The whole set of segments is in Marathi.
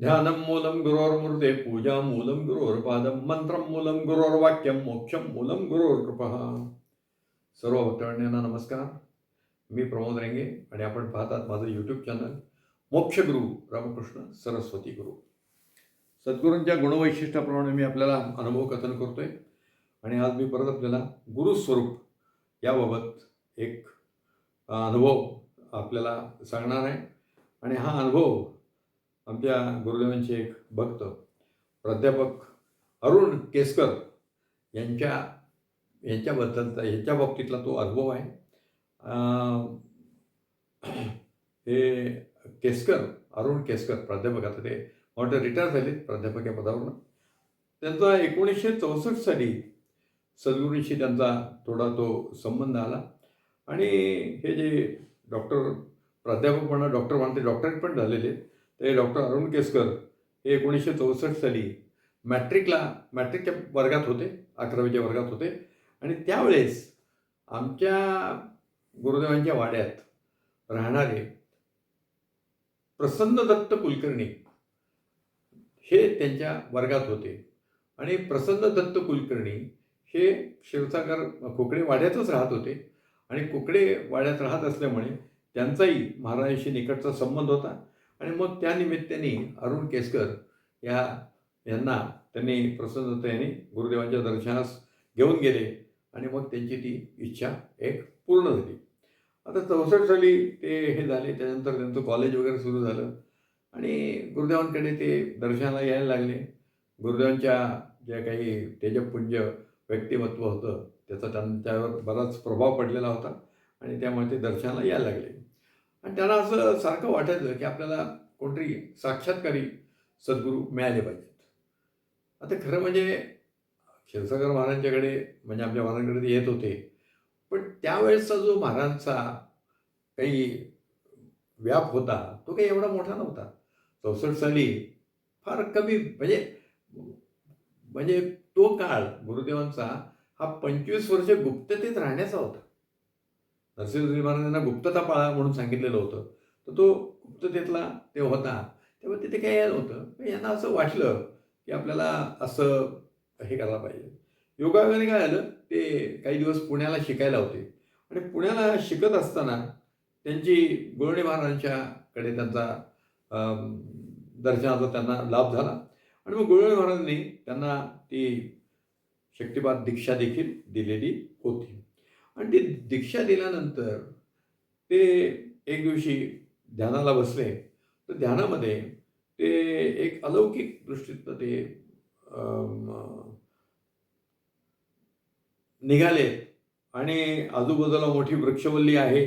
ध्यानं मूलं गुरोर्मूर्ते पूजा मूलं गुरोर्पादं मंत्रं मूलं गुरोर्वाक्यं मोक्षं मूलं गुरोर्कृपः सर्व भक्तगण्यांना नमस्कार मी प्रमोद रेंगे आणि आपण पाहतात माझं यूट्यूब चॅनल मोक्षगुरू रामकृष्ण सरस्वती गुरु. सद्गुरूंच्या गुणवैशिष्ट्याप्रमाणे मी आपल्याला अनुभव कथन करतो आहे आणि आज मी परत आपल्याला गुरुस्वरूप याबाबत एक अनुभव आपल्याला सांगणार आहे. आणि हा अनुभव आमच्या गुरुदेवांचे एक भक्त प्राध्यापक अरुण केसकर यांच्या यांच्याबद्दलचा यांच्या बाबतीतला तो अनुभव आहे. हे केसकर अरुण केसकर प्राध्यापक आता ते मोठे रिटायर झाले प्राध्यापक या पदावरून. त्यांचा एकोणीसशे चौसष्ट साली सद्गुरूंशी त्यांचा थोडा तो संबंध आला. आणि हे जे डॉक्टर प्राध्यापक म्हणा डॉक्टर म्हणते डॉक्टरेट पण झालेले ते डॉक्टर अरुण केसकर हे एकोणीसशे चौसष्ट साली मॅट्रिकला मॅट्रिकच्या वर्गात होते अकरावीच्या वर्गात होते. आणि त्यावेळेस आमच्या गुरुदेवांच्या वाड्यात राहणारे प्रसन्न दत्त कुलकर्णी हे त्यांच्या वर्गात होते. आणि प्रसन्न दत्त कुलकर्णी हे क्षीरसागर कोकडे वाड्यातच राहत होते. आणि कोकडे वाड्यात राहत असल्यामुळे त्यांचाही महाराजांशी निकटचा संबंध होता. आणि मग त्या निमित्ताने अरुण केसकर या यांना त्यांनी प्रसन्न गुरुदेवांच्या दर्शनास घेऊन गेले आणि मग त्यांची ती इच्छा एक पूर्ण झाली. आता चौसष्ट साली ते हे झाले त्यानंतर त्यांचं कॉलेज वगैरे सुरू झालं आणि गुरुदेवांकडे ते दर्शनाला यायला लागले. गुरुदेवांच्या ज्या काही तेजपुंज व्यक्तिमत्व होतं त्याचा त्यांच्यावर बराच प्रभाव पडलेला होता आणि त्यामुळे ते दर्शनाला यायला लागले. आणि त्यांना असं सारखं वाटायचं की आपल्याला कोणतरी साक्षात्कारी सद्गुरू मिळाले पाहिजेत. आता खरं म्हणजे क्षीरसागर महाराजांच्याकडे म्हणजे आपल्या महाराजांकडे ते येत होते. पण त्यावेळेसचा जो महाराजांचा काही व्याप होता तो काही एवढा मोठा नव्हता. चौसष्ट साली फार कमी म्हणजे म्हणजे तो काळ गुरुदेवांचा हा पंचवीस वर्ष गुप्ततेत राहण्याचा होता. नरसिंहजी महाराजांना गुप्तता पाळा म्हणून सांगितलेलं होतं. तर तो गुप्ततेतला ते होता. तेव्हा तिथे काय नव्हतं पण यांना असं वाटलं की आपल्याला असं हे करायला पाहिजे. योगायोगाने काय आलं ते काही दिवस पुण्याला शिकायला होते. आणि पुण्याला शिकत असताना त्यांची गोळणे महाराजांच्याकडे त्यांचा दर्शनाचा त्यांना लाभ झाला. आणि मग गोळणे महाराजांनी त्यांना ती शक्तिपात दीक्षा देखील दिलेली होती. आणि ती दीक्षा दिल्यानंतर ते एक दिवशी ध्यानाला बसले. तर ध्यानामध्ये ते एक अलौकिक दृष्टीतनं ते निघाले. आणि आजूबाजूला मोठी वृक्षवल्ली आहे.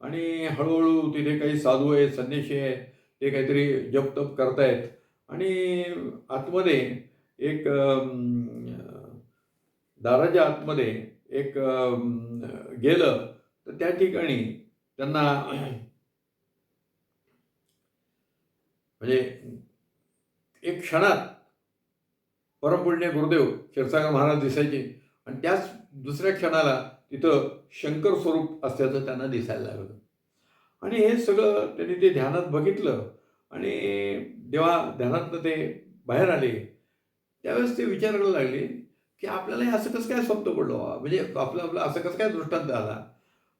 आणि हळूहळू तिथे काही साधू आहेत संन्याशी आहेत ते काहीतरी जप तप करतायत. आणि आतमध्ये एक दाराच्या आतमध्ये एक गेलं तर त्या ठिकाणी त्यांना म्हणजे एक क्षणात परमपुण्य गुरुदेव क्षीरसागर महाराज दिसायचे. आणि त्याच दुसऱ्या क्षणाला तिथं शंकर स्वरूप असल्याचं त्यांना दिसायला लागलं. आणि हे सगळं त्यांनी ते ध्यानात बघितलं. आणि जेव्हा ध्यानातनं ते बाहेर आले त्यावेळेस ते विचारायला लागले की आपल्याला हे असं कसं काय स्वप्न पडलं बा? म्हणजे आपलं आपलं असं कसं काय दृष्टांत आला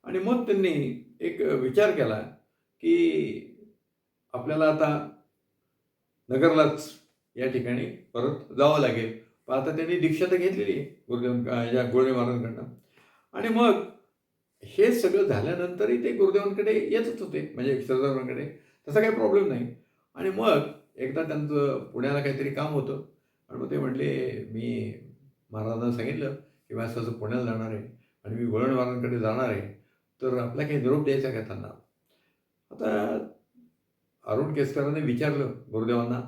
आणि मग त्यांनी एक विचार केला की आपल्याला आता नगरलाच या ठिकाणी परत जावं लागेल. पण आता त्यांनी दीक्षा तर घेतलेली आहे गुरुदेव या गुरुदेव महाराजांकडनं. आणि मग हे सगळं झाल्यानंतरही ते गुरुदेवांकडे येतच होते म्हणजे सरदारांकडे तसा काही प्रॉब्लेम नाही. आणि मग एकदा त्यांचं पुण्याला काहीतरी काम होतं. आणि मग ते म्हटले मी महाराजांना सांगितलं की मी असं असं पुण्याला जाणार आहे आणि मी वळण महाराजांकडे जाणार आहे. तर आपला काही निरोप द्यायचा का त्यांना? आता अरुण केसकरांनी विचारलं गुरुदेवांना.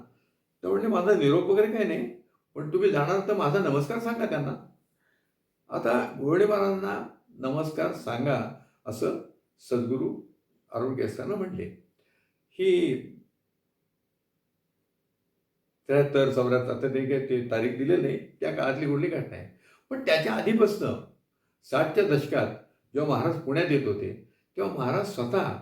तर म्हणजे माझा निरोप वगैरे काही नाही पण तुम्ही जाणार तर माझा नमस्कार सांगा त्यांना. आता गोडे महाराजांना नमस्कार सांगा असं सद्गुरू अरुण केसकरांना म्हटले. ही त्र्याहत्तर चौऱ्याहत्तर आता ते काही ते तारीख दिलेली नाही त्या काळातली कुठली घटना आहे? पण त्याच्या आधीपासनं साठच्या दशकात जेव्हा महाराज पुण्यात येत होते तेव्हा महाराज स्वतः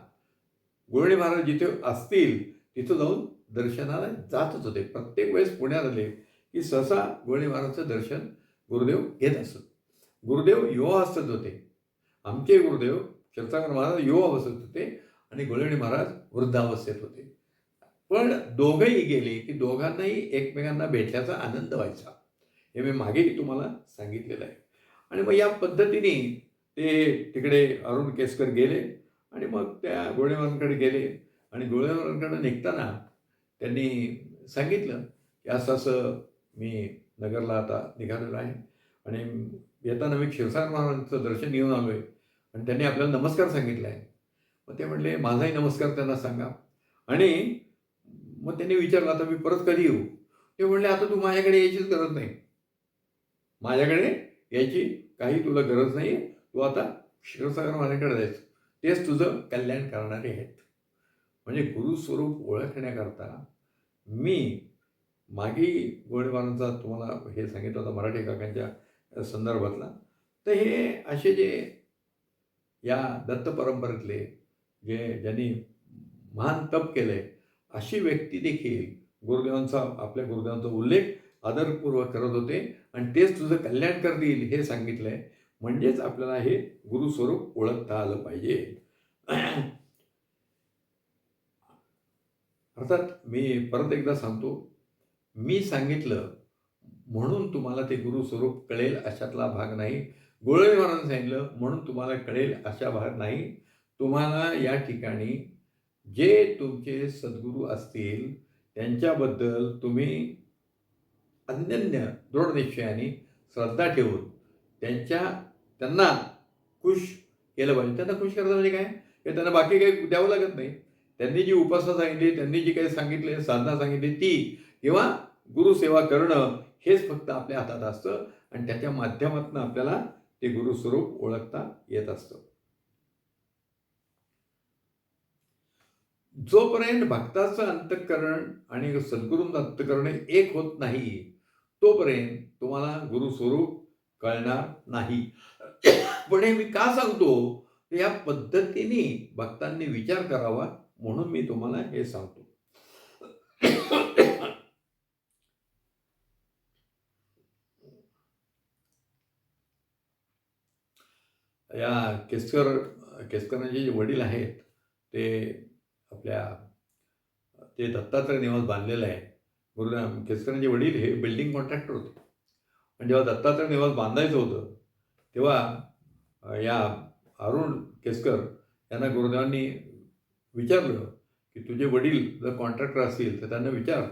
गोळणे महाराज जिथे असतील तिथं जाऊन दर्शनाला जातच होते. प्रत्येक वेळेस पुण्यात आले की सहसा गोळे महाराजचं दर्शन गुरुदेव घेत असत. गुरुदेव युवा असत होते. आमचे गुरुदेव क्षीरसागर महाराज युवा अवस्थेत होते आणि गोळवणे महाराज वृद्धावस्थेत होते. पण दोघंही गेले की दोघांनाही एकमेकांना भेटल्याचा आनंद व्हायचा. हे मी मागेही तुम्हाला सांगितलेलं आहे. आणि मग या पद्धतीने ते तिकडे अरुण केसकर गेले आणि मग त्या गोळेवारांकडे गेले. आणि गोळेवारांकडे निघताना त्यांनी सांगितलं की असं असं मी नगरला आता निघालेलो आहे. आणि येताना मी क्षीरसागर महाराजांचं दर्शन घेऊन आलो आहे आणि त्यांनी आपल्याला नमस्कार सांगितला आहे. मग ते म्हटले माझाही नमस्कार त्यांना सांगा. आणि मग त्यांनी विचारलं आता मी परत कधी येऊ? ते म्हणले आता तू माझ्याकडे यायचीच गरज नाही. माझ्याकडे यायची काही तुला गरज नाही तू आता क्षीरसागर माझ्याकडे जायचं. तेच तुझं कल्याण करणारे आहेत. म्हणजे गुरुस्वरूप ओळखण्याकरता मी मागे गोळेबारांचा तुम्हाला हे सांगितलं होतं मराठी काकांच्या संदर्भातला. तर हे असे जे या दत्त परंपरेतले जे ज्यांनी महान तप केलंय अशी व्यक्ती देखील गुरुदेवांचा आपल्या गुरुदेवांचा उल्लेख आदरपूर्वक करत होते. आणि तेच तुझं कल्याण करतील हे सांगितलंय. म्हणजेच आपल्याला हे गुरुस्वरूप ओळखता आलं पाहिजे. अर्थात मी परत एकदा सांगतो. मी सांगितलं म्हणून तुम्हाला ते गुरुस्वरूप कळेल अशातला भाग नाही. गोळवे महाराजांनी सांगितलं म्हणून तुम्हाला कळेल अशा भाग नाही. तुम्हाला या ठिकाणी जे तुमचे सद्गुरू असतील त्यांच्याबद्दल तुम्ही अन्यन्य दृढ निश्चयाने श्रद्धा ठेवून त्यांच्या त्यांना खुश केलं पाहिजे. त्यांना खुश करायचं म्हणजे काय? की त्यांना बाकी काही द्यावं लागत नाही. त्यांनी जी उपासना सांगितली त्यांनी जी काही सांगितले साधना सांगितली ती किंवा गुरुसेवा करणं हेच फक्त आपल्या हातात असतं आणि त्याच्या माध्यमातून आपल्याला ते गुरुस्वरूप ओळखता येत असतं. जोपर्यंत भक्ताचं अंतःकरण आणि सद्गुरूंचं अंतःकरण एक होत नाही तोपर्यंत तुम्हाला गुरुस्वरूप कळणार नाही. पण हे मी का सांगतो? या पद्धतीने भक्तांनी विचार करावा म्हणून मी तुम्हाला हे सांगतो. या केसकर केसकरांचे जे वडील आहेत ते आपल्या ते दत्तात्रय निवास बांधलेलं आहे. गुरुराम केसकरांचे वडील हे बिल्डिंग कॉन्ट्रॅक्टर होते. आणि जेव्हा दत्तात्रय निवास बांधायचं होतं तेव्हा या अरुण केसकर यांना गुरुदेवांनी विचारलं की तुझे वडील जर कॉन्ट्रॅक्टर असतील तर त्यांना विचार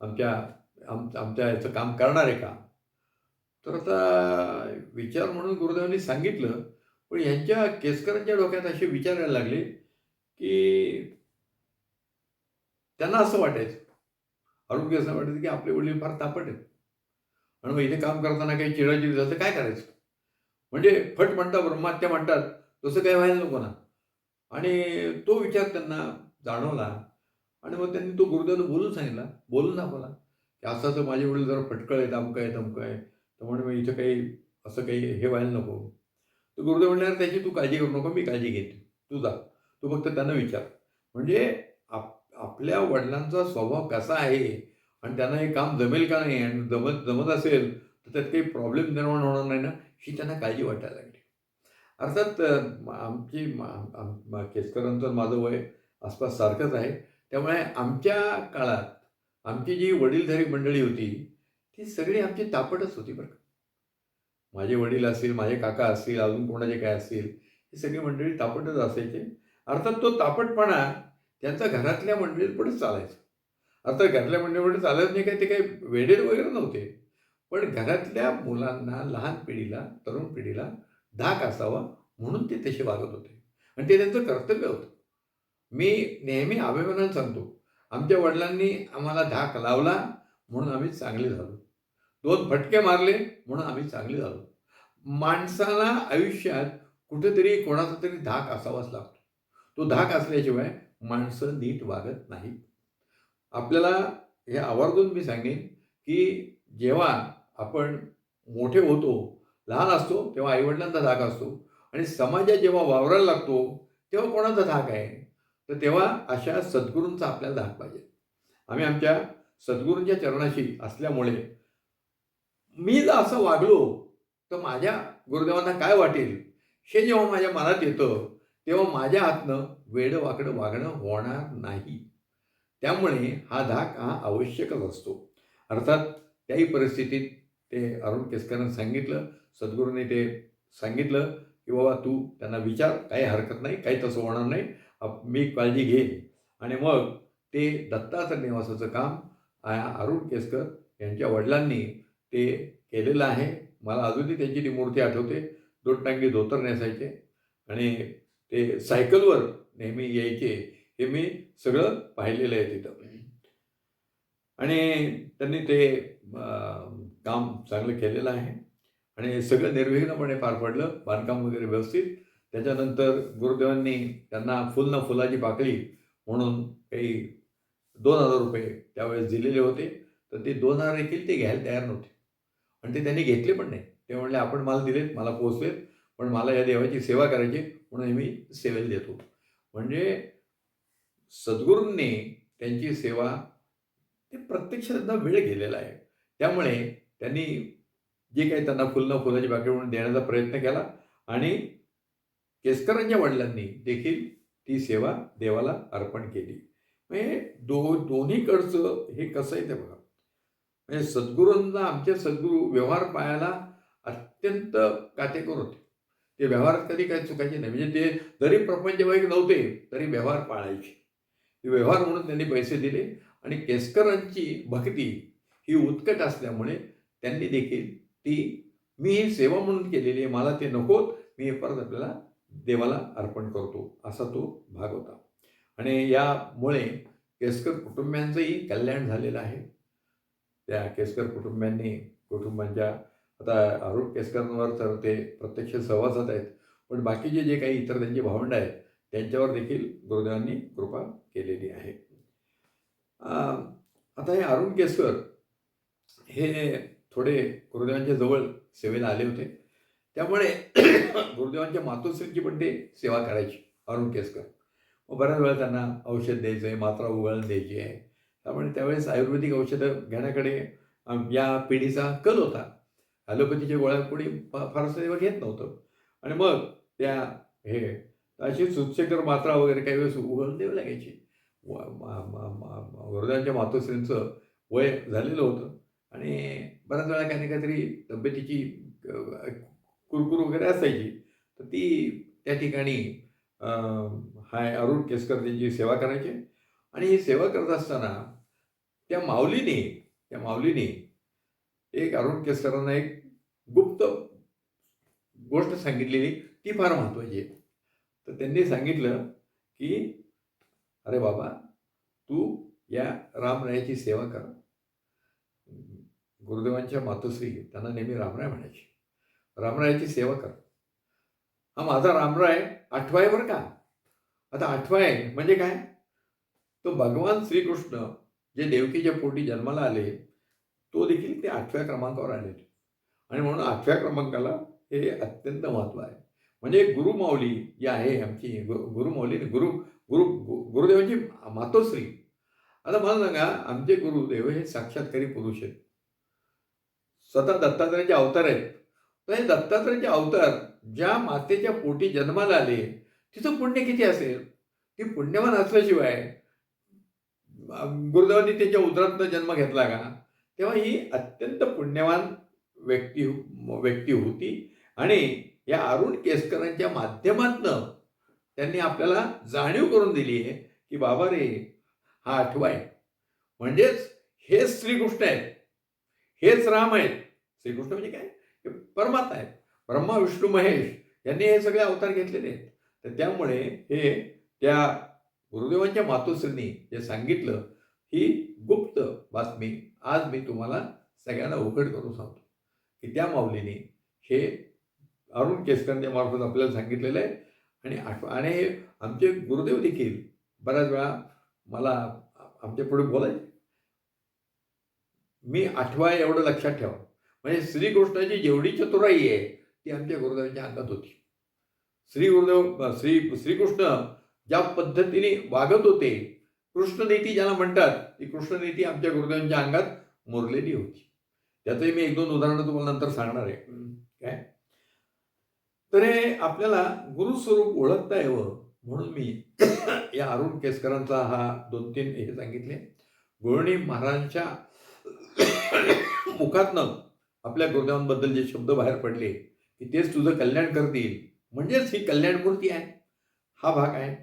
आमच्या आम आमच्या याचं काम करणार आहे का? तर आता विचार म्हणून गुरुदेवांनी सांगितलं पण यांच्या केसकरांच्या डोक्यात असे विचारायला लागले की त्यांना असं वाटायचं. अरुण असं वाटायचं की आपले वडील फार तापट आहेत. आणि मग इथे काम करताना काही चिडाचिड झालं तर काय करायचं? म्हणजे फट म्हणता ब्रह्मात्या म्हणतात तसं काही व्हायला नको ना. आणि तो विचार त्यांना जाणवला. आणि मग त्यांनी तो गुरुदेवाला बोलून सांगितला बोलून दाखवला की असं असं माझे वडील जरा फटकळ आहे दमकं आहे दमकं आहे तर म्हणे मग इथं काही असं काही हे व्हायला नको. तर गुरुदेव म्हणणार त्याची तू काळजी करू नको मी काळजी घेते. तू जा. तू फक्त त्यांना विचार. म्हणजे आपल्या वडिलांचा स्वभाव कसा आहे? आणि त्यांना हे काम जमेल का नाही? आणि जमत जमत असेल तर त्यात काही प्रॉब्लेम निर्माण होणार नाही ना? ही त्यांना काळजी वाटायला लागली. अर्थात आमची केसकरांचं माझं वय आसपास सारखंच आहे. त्यामुळे आमच्या काळात आमची जी वडीलधारी मंडळी होती ती सगळी आमची तापटच होती बरं का. माझे वडील असतील माझे काका असतील अजून कोणाचे काय असतील ही सगळी मंडळी तापटच असायचे. अर्थात तो तापटपणा त्यांचा घरातल्या मंडळीत चालायचं. आता घरातल्या मंडळीपुढे चालत नाही काय ते काही वेडेर वगैरे नव्हते. पण घरातल्या मुलांना लहान पिढीला तरुण पिढीला धाक असावा म्हणून ते तसे वागत होते. आणि ते त्यांचं कर्तव्य होतं. मी नेहमी अभिमानानं सांगतो आमच्या वडिलांनी आम्हाला धाक लावला म्हणून आम्ही चांगले झालो. दोन फटके मारले म्हणून आम्ही चांगले झालो. माणसाला आयुष्यात कुठेतरी कोणाचा तरी धाक असावाच लागतो. तो धाक असल्याशिवाय माणसं नीट वागत नाहीत. आपल्याला हे आवर्जून मी सांगेन की जेव्हा आपण मोठे होतो लहान असतो तेव्हा आईवडिलांचा धाक असतो आणि समाजात जेव्हा वावरायला लागतो तेव्हा कोणाचा धाक आहे? तर तेव्हा अशा सद्गुरूंचा आपल्याला धाक पाहिजे. आम्ही आमच्या सद्गुरूंच्या चरणाशी असल्यामुळे मी जर असं वागलो तर माझ्या गुरुदेवांना काय वाटेल? हे जेव्हा माझ्या मनात येतं तेव्हा माझ्या हातनं वेडं वाकडं वागणं होणार नाही. त्यामुळे हा धाक हा आवश्यकच असतो. अर्थात त्याही परिस्थितीत ते अरुण केसकरांनी सांगितलं सद्गुरूंनी ते सांगितलं की बाबा तू त्यांना विचार काही हरकत नाही काही तसं होणार नाही. मी काळजी घेईन. आणि मग ते दत्ताचं निवासाचं काम अरुण केसकर यांच्या वडिलांनी ते केलेलं आहे. मला अजूनही त्यांची ती मूर्ती आठवते. दोन टांगी धोतर नेसायचे. आणि ते सायकलवर नेहमी यायचे हे मी सगळं पाहिलेलं आहे तिथं. आणि त्यांनी ते काम चांगलं केलेलं आहे. आणि सगळं निर्विघ्नपणे पार पडलं बांधकाम वगैरे व्यवस्थित. त्याच्यानंतर गुरुदेवांनी त्यांना फुल न फुलाची पाकळी म्हणून काही दोन हजार रुपये त्यावेळेस दिलेले होते. तर ते दोन हजार देखील ते घ्यायला तयार नव्हते. आणि ते त्यांनी घेतले पण नाही. ते म्हणले आपण मला दिलेत मला पोचलेत पण मला या देवाची सेवा करायची म्हणून मी सेवेला देतो. म्हणजे सद्गुरूंनी त्यांची सेवा ते प्रत्यक्ष त्यांना वेळ गेलेला आहे. त्यामुळे त्यांनी जे काही त्यांना फुलं फुलाची बाकी म्हणून देण्याचा प्रयत्न केला आणि केसकरांच्या वडिलांनी देखील ती सेवा देवाला अर्पण केली. म्हणजे दो दोन्हीकडचं हे कसं आहे ते बघा. म्हणजे सद्गुरूंना आमचे सद्गुरू व्यवहार पाहायला अत्यंत काटेकोर होते. ते व्यवहारात कधी काही चुकायचे नाही. म्हणजे ते जरी प्रपंचवाईक नव्हते तरी व्यवहार पाळायचे. व्यवहार म्हणून त्यांनी पैसे दिले आणि केसकरांची भक्ती ही उत्कट असल्यामुळे त्यांनी देखील ती मी ही सेवा म्हणून केलेली आहे मला ते नकोत मी हे परत आपल्याला देवाला अर्पण करतो असा तो भाग होता. आणि यामुळे केसकर कुटुंबियांचंही कल्याण झालेलं आहे. त्या केसकर कुटुंबियांनी कुटुंबांच्या आता अरुण केसकरांवर तर ते प्रत्यक्ष सहवासात आहेत. पण बाकीचे जे काही इतर त्यांचे भावंड आहेत त्यांच्यावर देखील गुरुदेवांनी कृपा केलेली आहे. आता हे अरुण केसकर हे थोडे गुरुदेवांच्या जवळ सेवेला आले होते. त्यामुळे गुरुदेवांच्या मातोश्रींची पण ते सेवा करायची अरुण केसकर. मग बऱ्याच वेळा त्यांना औषध द्यायचं आहे मात्रा उगाळून द्यायची आहे. त्यामुळे त्यावेळेस आयुर्वेदिक औषधं घेण्याकडे या पिढीचा कल होता. ॲलोपॅथीच्या गोळ्या कोणी फारसं तेव्हा घेत नव्हतं. आणि मग त्या हे अशी सुचेकर मात्रा वगैरे काही वेळेस उघड द्यावी लागायची वृद्धांच्या मा- मातोश्रींचं वय झालेलं होतं. आणि बऱ्याच वेळा काही काहीतरी तब्येतीची कुरकुर वगैरे असायची. तर ती त्या ठिकाणी हाय अरुण केसकर त्यांची सेवा करायची. आणि ही सेवा करत असताना त्या माऊलीने त्या माऊलीने एक अरुण केसकरांना एक गोष्ट सांगितलेली ती फार महत्त्वाची आहे. तर त्यांनी सांगितलं की अरे बाबा तू या रामरायाची सेवा कर. गुरुदेवांच्या मातोश्री त्यांना नेहमी रामराय म्हणायची. रामरायाची सेवा कर. हा माझा रामराय आठवा आहे बरं का? आता आठवा आहे म्हणजे काय? तो भगवान श्रीकृष्ण जे देवकीच्या पोटी जन्माला आले तो देखील ते आठव्या क्रमांकावर आले. आणि म्हणून आठव्या क्रमांकाला हे अत्यंत महत्त्व आहे. म्हणजे गुरुमाऊली जी आहे आमची गु- गुरुमाऊली गुरु गुरु गुरुदेवांची मातोश्री. आता मला सांगा आमचे गुरुदेव हे साक्षात्कारी पुरुष आहेत. स्वतः दत्तात्रयाचे अवतार आहेत. तर हे दत्तात्रयाचे अवतार ज्या मातेच्या पोटी जन्माला आले तिचं पुण्य किती असेल? ती पुण्यवान असल्याशिवाय गुरुदेवांनी त्याच्या उदरातनं जन्म घेतला का? तेव्हा ही अत्यंत पुण्यवान व्यक्ती व्यक्ती होती. आणि या अरुण केसकरांच्या माध्यमातनं त्यांनी आपल्याला जाणीव करून दिली आहे की बाबा रे हा आठवा आहे. म्हणजेच हेच श्रीकृष्ण आहेत. हेच राम आहेत. श्रीकृष्ण म्हणजे काय? परमात्मा आहेत. ब्रह्मा विष्णू महेश यांनी हे सगळे अवतार घेतलेले आहेत. तर त्यामुळे हे त्या गुरुदेवांच्या मातोश्रींनी जे सांगितलं ही गुप्त बातमी आज मी तुम्हाला सगळ्यांना उघड करून सांगतो. की त्या माऊलीने हे अरुण केसकरांच्या मार्फत आपल्याला सांगितलेलं आहे. आणि आठव आणि हे आमचे गुरुदेव देखील बऱ्याच वेळा मला आमच्या पुढे बोलायचे. मी आठवा एवढं लक्षात ठेवा. म्हणजे श्रीकृष्णाची जेवढी चतुराई आहे ती आमच्या गुरुदेवांच्या अंगात होती. श्री गुरुदेव श्री श्रीकृष्ण ज्या पद्धतीने वागत होते कृष्णनीती ज्याला म्हणतात ती कृष्णनीती आमच्या गुरुदेवांच्या अंगात मुरलेली होती. त्याचंही मी एक दोन उदाहरणं तुम्हाला नंतर सांगणार आहे. तर हे आपल्याला गुरुस्वरूप ओळखता यावं म्हणून मी या अरुण केसकरांचा हा दोन तीन हे सांगितले. गोळणी महाराजांच्या मुखातनं आपल्या गुरुदेवांबद्दल जे शब्द बाहेर पडले की तेच तुझं कल्याण करतील म्हणजेच ही कल्याणमूर्ती आहे. हा भाग आहे.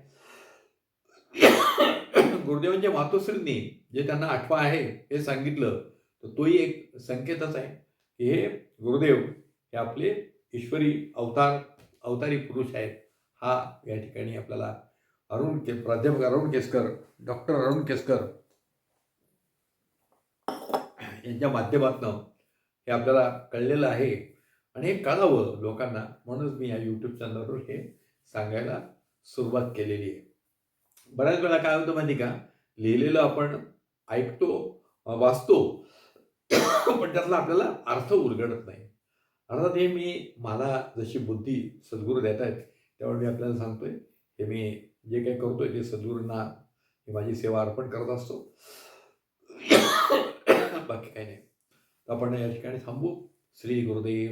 गुरुदेवांच्या मातोश्रींनी जे त्यांना आठवा आहे हे सांगितलं तर तोही एक संकेतच आहे की हे गुरुदेव हे आपले ईश्वरी अवतार अवतारी पुरुष आहेत. हा या ठिकाणी आपल्याला अरुण के प्राध्यापक अरुण केसकर डॉक्टर अरुण केसकर यांच्या माध्यमातून हे आपल्याला कळलेलं आहे. आणि हे कळावं लोकांना म्हणूनच मी या यूट्यूब चॅनलवर हे सांगायला सुरुवात केलेली आहे. बऱ्याच वेळा काय होतं माहिती का? लिहिलेलं आपण ऐकतो वाचतो पण त्यातला आपल्याला अर्थ उलगडत नाही. अर्थात हे मी मला जशी बुद्धी सद्गुरू देत आहेत त्यावेळी मी आपल्याला सांगतोय हे मी जे काही करतोय ते सद्गुरूंना मी माझी सेवा अर्पण करत असतो. बाकी काही नाही. तर आपण या ठिकाणी थांबू. श्री गुरुदेव